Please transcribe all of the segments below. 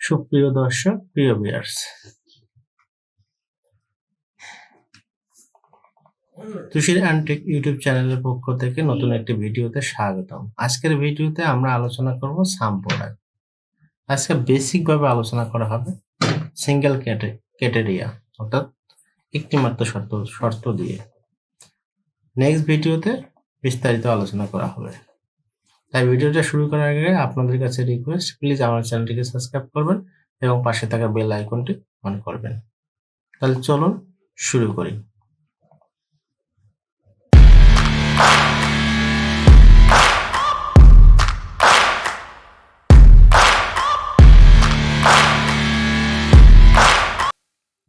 সুপ্রিয় দর্শক, প্রিয় ভিউয়ার্স তুষির অ্যান্টিক ইউটিউব চ্যানেলের পক্ষ থেকে নতুন একটি ভিডিওতে স্বাগতম। আজকের ভিডিওতে আমরা আলোচনা করব সাম প্রোডাক্ট আজকে বেসিক ভাবে আলোচনা করা হবে সিঙ্গেল ক্যাটেরিয়া অর্থাৎ একটি মাত্র শর্ত শর্ত দিয়ে। নেক্সট ভিডিওতে বিস্তারিত আলোচনা করা হবে। তাই ভিডিওটা শুরু করার আগে আপনাদের কাছে রিকোয়েস্ট প্লিজ আমার চ্যানেলটিকে সাবস্ক্রাইব করবেন এবং পাশে থাকা বেল আইকনটি অন করবেন। তাহলে চলুন শুরু করি।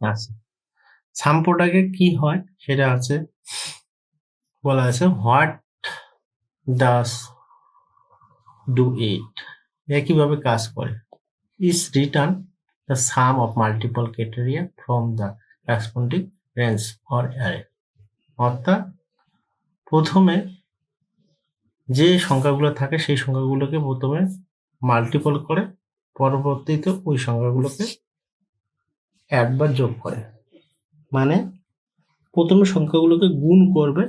আচ্ছা সাম্পোটাকে কি হয় সেটা আছে, বলা আছে হোয়াট ডাস ডু ইট একইভাবে কাজ করে? Is return the sum of multiple criteria from the corresponding range or array অর্থাৎ প্রথমে যে সংখ্যাগুলো থাকে সেই সংখ্যাগুলোকে প্রথমে মাল্টিপল করে, পরবর্তীতে ওই সংখ্যাগুলোকে অ্যাড বা যোগ করে। মানে প্রথমে সংখ্যাগুলোকে গুণ করবে,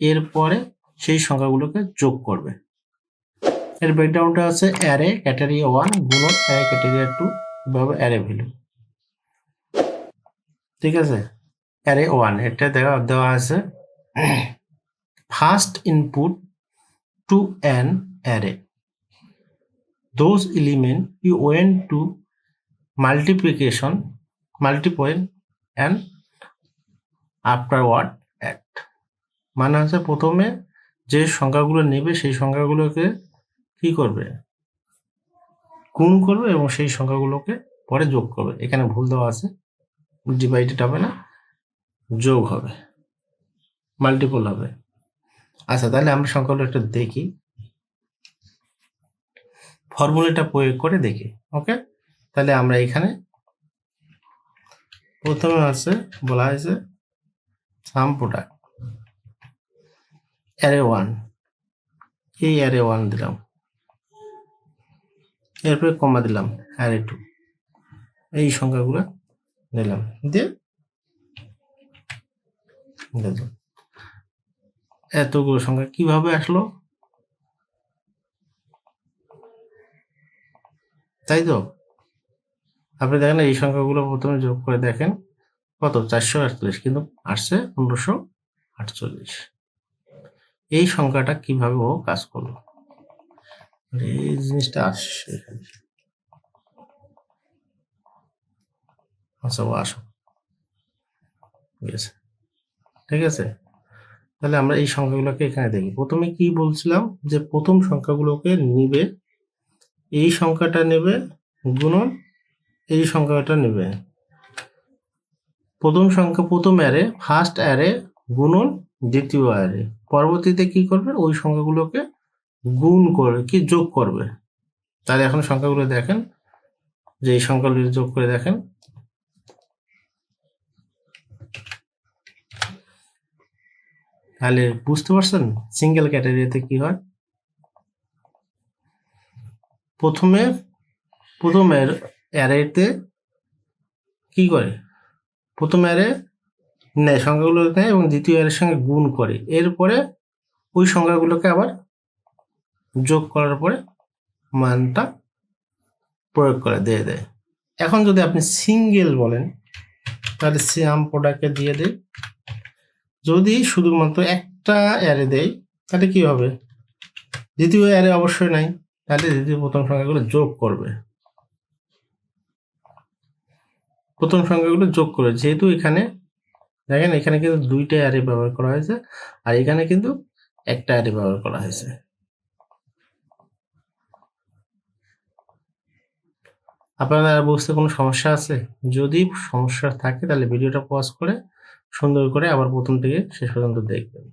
এরপরে সেই সংখ্যাগুলোকে যোগ করবে। এর ব্যাকগ্রাউন্ডটা আছে অ্যারে ক্যাটারিয়া ওয়ান গুণন অ্যারে ক্যাটারিয়া টু এভাবে অ্যারে ভ্যালু ঠিক আছে? অ্যারে ওয়ান এটা দেওয়া দেওয়া আছে। First input to an array those element you went to multiplication, multiply and afterward add মানে হচ্ছে প্রথমে যে সংখ্যাগুলো নেবে, সেই সংখ্যাগুলোকে কি করবে? গুণ করবে এবং সেই সংখ্যাগুলোকে পরে যোগ করবে। এখানে ভুল দেওয়া আছে। ডিভাইডেড হবে না, যোগ হবে। মাল্টিপল হবে। আচ্ছা তাহলে আমরা সংখ্যাগুলো একটু দেখি। ফর্মুলাটা প্রয়োগ করে দেখি ওকে তাহলে আমরা এখানে প্রথমে আছে, বলা হয়েছে সাম প্রোডাক্ট অ্যারে ওয়ান এই অ্যারে ওয়ান দিলাম। এরপরে কমা দিলাম অ্যারে একটু। এই সংখ্যাগুলো দিলাম। দিয়ে। এতগুলো সংখ্যা কীভাবে আসলো? তাই তো? আপনি দেখেন এই সংখ্যাগুলো প্রথমে যোগ করে দেখেন। কত? চারশো আটচল্লিশ, কিন্তু আসছে পনেরোশো আটচল্লিশ। এই সংখ্যাটা কীভাবে ও কাজ করল? এই জিনিসটা আসছে আচ্ছা ও আসো। ঠিক আছে? তাহলে আমরা এই সংখ্যাগুলোকে এখানে দেখি। প্রথমে কি বলছিলাম? যে প্রথম সংখ্যাগুলোকে নিবে, এই সংখ্যাটা নেবে গুণন, এই সংখ্যাটা নেবে। প্রথম সংখ্যা, প্রথম অ্যারে ফার্স্ট অ্যারে গুণন, দ্বিতীয় অ্যারে পরবর্তীতে কি করবে? ওই সংখ্যাগুলোকে গুণ করবে কি যোগ করবে? তাহলে এখন সংখ্যাগুলো দেখেন, যে এই সংখ্যাগুলো যোগ করে দেখেন। তাহলে বুঝতে পারছেন সিঙ্গেল ক্যাটাগরিতে কি হয়? প্রথমে প্রথমের অ্যারেতে কি করে? প্রথম অ্যারে নেয়, সংখ্যাগুলো নেয় এবং দ্বিতীয় অ্যারের সঙ্গে গুণ করে। এরপরে ওই সংখ্যাগুলোকে আবার যোগ করার পরে মানটা প্রয়োগ করে দিয়ে দেয়। এখন যদি আপনি সিঙ্গেল বলেন, তাহলে সিয়াম প্রোডাক্টকে দিয়ে দেয় যদি শুধুমাত্র একটা অ্যারে দেয় তাহলে কি হবে? দ্বিতীয় অ্যারে অবশ্যই নাই, তাহলে দ্বিতীয় প্রথম সংখ্যাগুলো যোগ করবে। প্রথম সংখ্যাগুলো যোগ করবে। যেহেতু এখানে, দেখেন এখানে কিন্তু দুইটা অ্যারে ব্যবহার করা হয়েছে, আর এখানে কিন্তু একটা অ্যারে ব্যবহার করা হয়েছে। আপনাদের আর বুঝতে কোনো সমস্যা আছে? যদি সমস্যা থাকে, তাহলে ভিডিওটা পজ করে সুন্দর করে আবার প্রথম থেকে শেষ পর্যন্ত দেখবেন।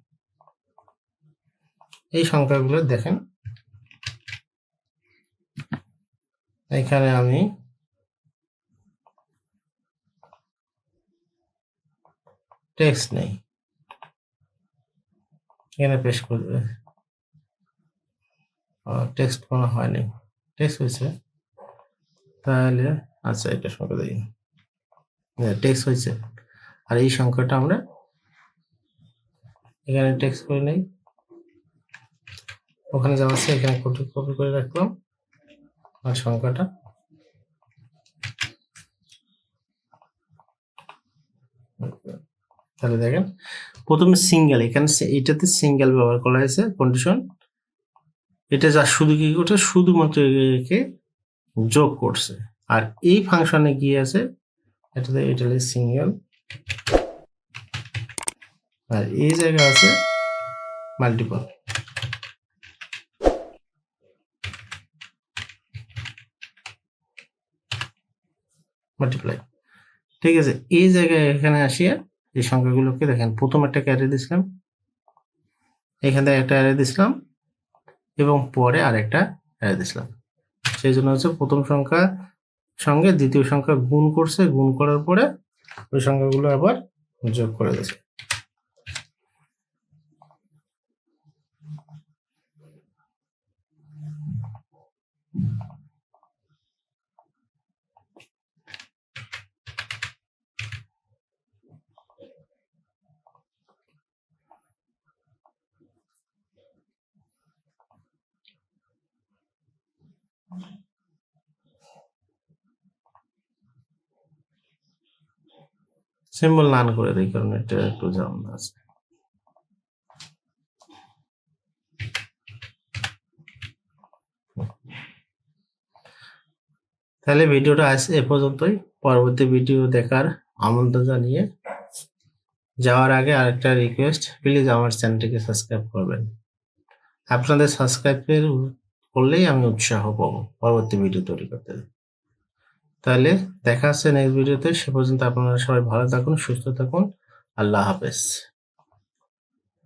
এই সংখ্যাগুলো দেখেন। এখানে আমি টেক্সট নেই। এখানে পেশ করবে। টেক্সট কোনো হয়নি টেক্সট হয়েছে তাহলে আচ্ছা এটা সংখ্যা দিই। টেক্সট হয়েছে। আর এই সংখ্যাটা আমরা এখানে টেক্সট করে নেই। ওখানে যাওয়া আছে এখানে কপি কপি করে রাখলাম। আর সংখ্যাটা তাহলে দেখেন প্রথমে সিঙ্গেল এখানে এটাতে সিঙ্গেল ব্যবহার করা হয়েছে কন্ডিশন এটা যা শুধু কি করছে শুধুমাত্র একে যোগ করছে। আর এই ফাংশনে কি আছে? এটাতে এটা সিঙ্গেল আর এই জায়গা আছে মাল্টিপল মাল্টিপ্লাই ঠিক আছে, এই জায়গায় এখানে আসিয়া এই সংখ্যাগুলোকে দেখেন, প্রথম একটা ক্যারে দিছিলাম, এখান একটা অ্যারে দিছিলাম, এবং পরে আরেকটা অ্যারে দিছিলাম। সেই জন্য হচ্ছে প্রথম সংখ্যা সঙ্গে দ্বিতীয় সংখ্যা গুণ করছে, গুণ করার পরে ওই সংখ্যাগুলো আবার যোগ করে দিয়েছে সিম্বল নান করে দিই, কারণ এটা একটু ঝামেলা আছে। তাহলে ভিডিওটা আজ এ পর্যন্তই। পরবর্তী ভিডিও দেখার আমন্ত্রণ জানিয়ে যাওয়ার আগে আরেকটা রিকোয়েস্ট প্লিজ আমার চ্যানেলটিকে সাবস্ক্রাইব করবেন। আপনাদের সাবস্ক্রাইব করলেই আমি উৎসাহ পাবো পরবর্তী ভিডিও তৈরি করতে। তাহলে দেখা আছে নেক্সট ভিডিওতে সে পর্যন্ত আপনারা সবাই ভালো থাকুন, সুস্থ থাকুন। আল্লাহ হাফেজ।